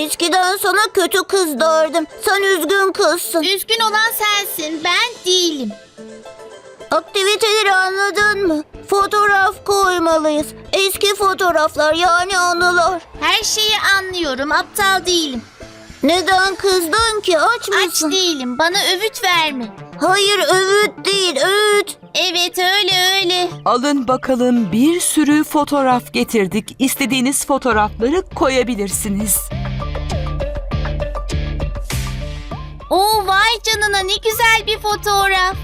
Eskiden sana kötü kız derdim. Sen üzgün kızsın. Üzgün olan sensin, ben değilim. Aktiviteleri anladın mı? Fotoğraf koymalıyız. Eski fotoğraflar yani anılar. Her şeyi anlıyorum, aptal değilim. Neden kızdın ki? Aç Aç mısın? değilim, bana övüt verme. Hayır öğüt değil öğüt. Evet öyle öyle. Alın bakalım bir sürü fotoğraf getirdik. İstediğiniz fotoğrafları koyabilirsiniz. Oo vay canına ne güzel bir fotoğraf.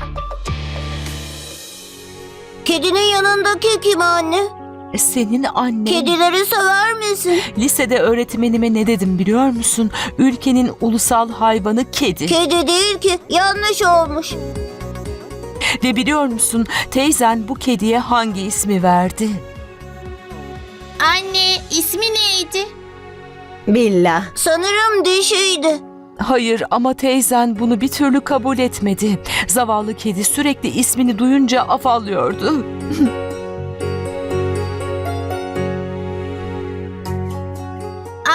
Kedinin yanındaki kim anne? Senin annen. Kedileri sever misin? Lisede öğretmenime ne dedim biliyor musun? Ülkenin ulusal hayvanı kedi. Kedi değil ki yanlış olmuş. Ve biliyor musun teyzen bu kediye hangi ismi verdi? Anne ismi neydi? Billa. Sanırım dişiydi. Hayır ama teyzen bunu bir türlü kabul etmedi. Zavallı kedi sürekli ismini duyunca afallıyordu.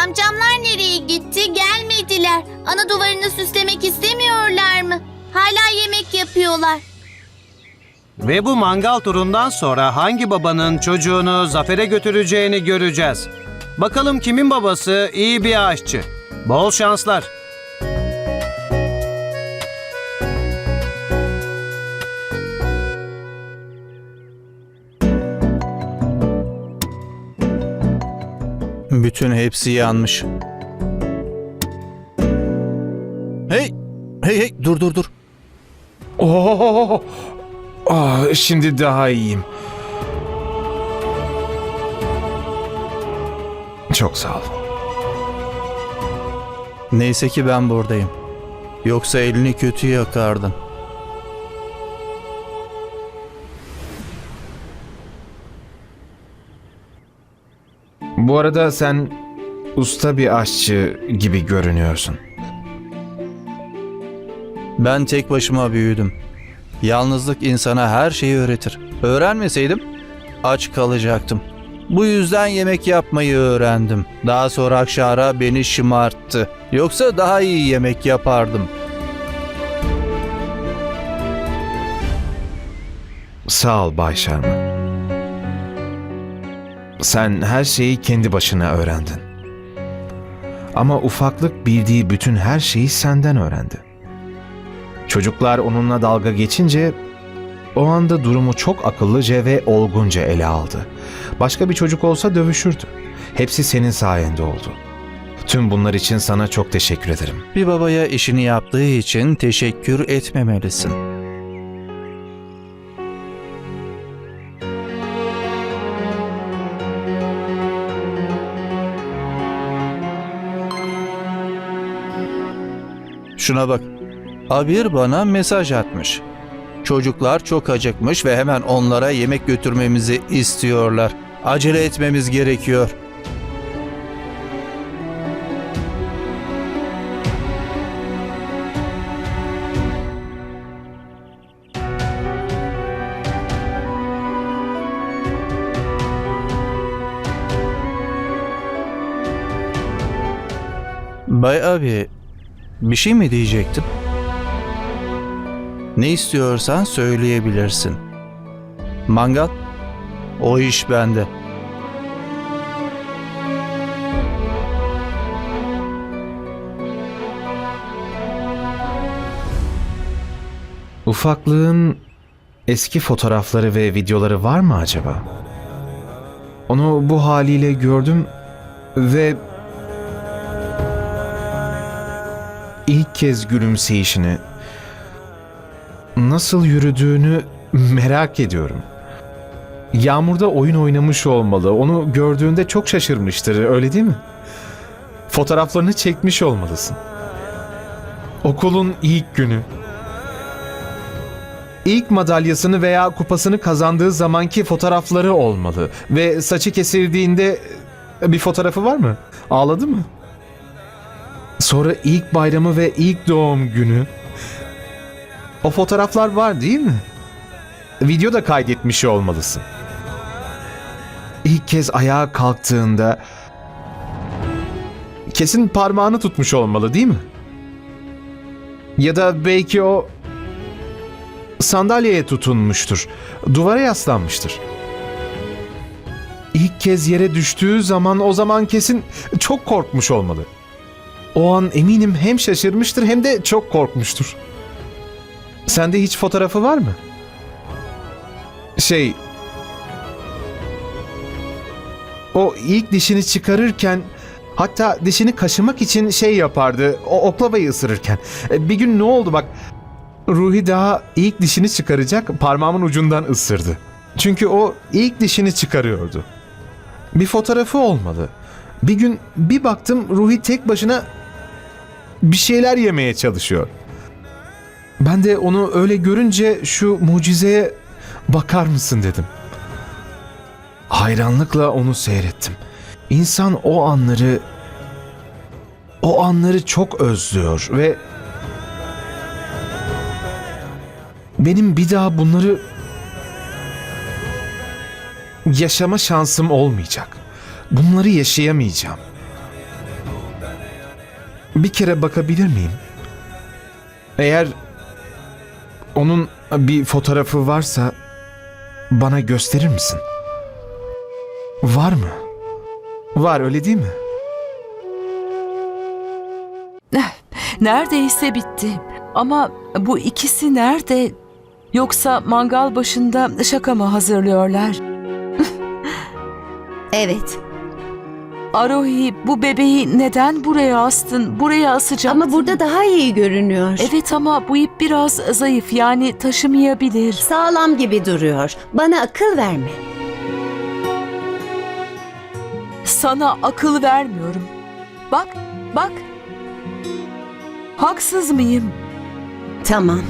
Amcamlar nereye gitti? Gelmediler. Ana duvarını süslemek istemiyorlar mı? Hala yemek yapıyorlar. Ve bu mangal turundan sonra hangi babanın çocuğunu zafere götüreceğini göreceğiz. Bakalım kimin babası iyi bir aşçı. Bol şanslar. Bütün hepsi yanmış. Hey! Hey hey dur dur dur. Oo! Ah, şimdi daha iyiyim. Çok sağ ol. Neyse ki ben buradayım. Yoksa elini kötü yakardın. Bu arada sen usta bir aşçı gibi görünüyorsun. Ben tek başıma büyüdüm. Yalnızlık insana her şeyi öğretir. Öğrenmeseydim aç kalacaktım. Bu yüzden yemek yapmayı öğrendim. Daha sonra Akşara beni şımarttı. Yoksa daha iyi yemek yapardım. Sağ ol Bay Sharma. Sen her şeyi kendi başına öğrendin. Ama ufaklık bildiği bütün her şeyi senden öğrendi. Çocuklar onunla dalga geçince o anda durumu çok akıllıca ve olgunca ele aldı. Başka bir çocuk olsa dövüşürdü. Hepsi senin sayende oldu. Tüm bunlar için sana çok teşekkür ederim. Bir babaya işini yaptığı için teşekkür etmemelisin. Şuna bak. Abir bana mesaj atmış. Çocuklar çok acıkmış ve hemen onlara yemek götürmemizi istiyorlar. Acele etmemiz gerekiyor. Bay abi, bir şey mi diyecektin? Ne istiyorsan söyleyebilirsin. Mangal? O iş bende. Ufaklığın eski fotoğrafları ve videoları var mı acaba? Onu bu haliyle gördüm ve ilk kez gülümseyişini, nasıl yürüdüğünü merak ediyorum. Yağmurda oyun oynamış olmalı. Onu gördüğünde çok şaşırmıştır, öyle değil mi? Fotoğraflarını çekmiş olmalısın. Okulun ilk günü. İlk madalyasını veya kupasını kazandığı zamanki fotoğrafları olmalı. Ve saçı kesildiğinde bir fotoğrafı var mı? Ağladı mı? Sonra ilk bayramı ve ilk doğum günü. O fotoğraflar var değil mi? Video da kaydetmiş olmalısın. İlk kez ayağa kalktığında kesin parmağını tutmuş olmalı değil mi? Ya da belki o sandalyeye tutunmuştur. Duvara yaslanmıştır. İlk kez yere düştüğü zaman o zaman kesin çok korkmuş olmalı. O an eminim hem şaşırmıştır hem de çok korkmuştur. Sende hiç fotoğrafı var mı? Şey... O ilk dişini çıkarırken hatta dişini kaşımak için şey yapardı. O oklavayı ısırırken. E, Bir gün ne oldu bak. Ruhi daha ilk dişini çıkaracak parmağımın ucundan ısırdı. Çünkü o ilk dişini çıkarıyordu. Bir fotoğrafı olmalı. Bir gün bir baktım Ruhi tek başına bir şeyler yemeye çalışıyor. Ben de onu öyle görünce şu mucizeye bakar mısın dedim. Hayranlıkla onu seyrettim. İnsan o anları o anları çok özlüyor ve benim bir daha bunları yaşama şansım olmayacak. Bunları yaşayamayacağım. Bir kere bakabilir miyim? Eğer onun bir fotoğrafı varsa bana gösterir misin? Var mı? Var öyle değil mi? Neredeyse bitti. Ama bu ikisi nerede? Yoksa mangal başında şaka mı hazırlıyorlar? Evet. Arohi bu bebeği neden buraya astın? Buraya asacaktın. Ama burada daha iyi görünüyor. Evet ama bu ip biraz zayıf yani taşımayabilir. Sağlam gibi duruyor. Bana akıl verme. Sana akıl vermiyorum. Bak, bak. Haksız mıyım? Tamam.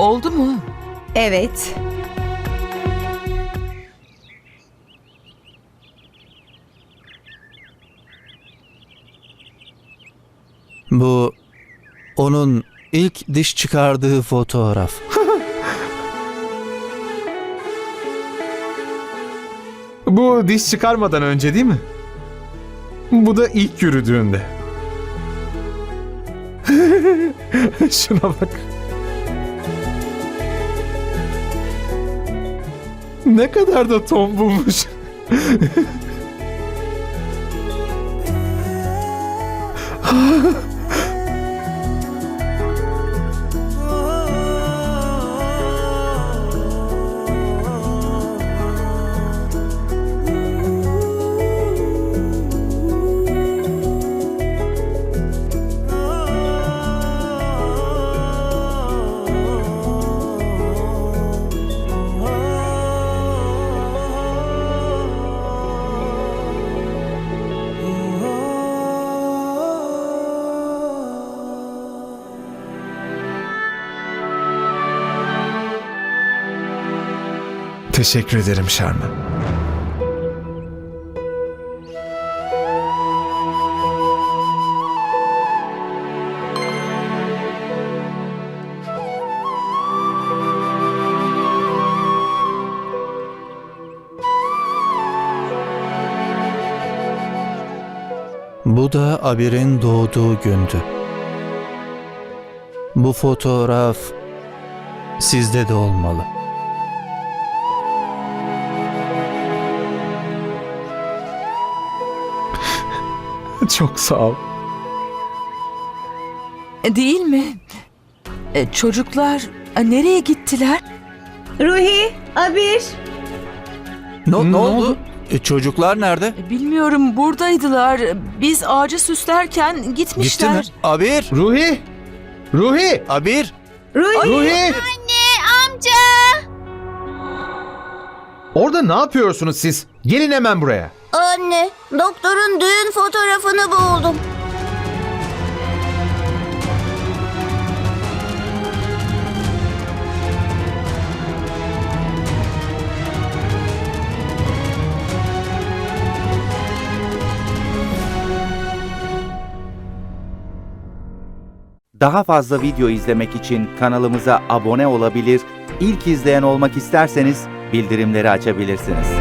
Oldu mu? Evet. Bu onun ilk diş çıkardığı fotoğraf. Bu diş çıkarmadan önce değil mi? Bu da ilk yürüdüğünde. Şuna bak. Ne kadar da tombulmuş. Teşekkür ederim Şarman. Bu da Abir'in doğduğu gündü. Bu fotoğraf sizde de olmalı. Çok sağ ol. Değil mi? E, çocuklar e, nereye gittiler? Ruhi, Abir. Ne, Ne oldu? E, çocuklar nerede? E, Bilmiyorum buradaydılar. Biz ağacı süslerken Gitti gitmişler. mi? Abir! Ruhi! Ruhi! Abir! Ruhi. Ruhi! Orada ne yapıyorsunuz siz? Gelin hemen buraya. Anne, doktorun düğün fotoğrafını buldum. Daha fazla video izlemek için kanalımıza abone olabilir, ilk izleyen olmak isterseniz bildirimleri açabilirsiniz.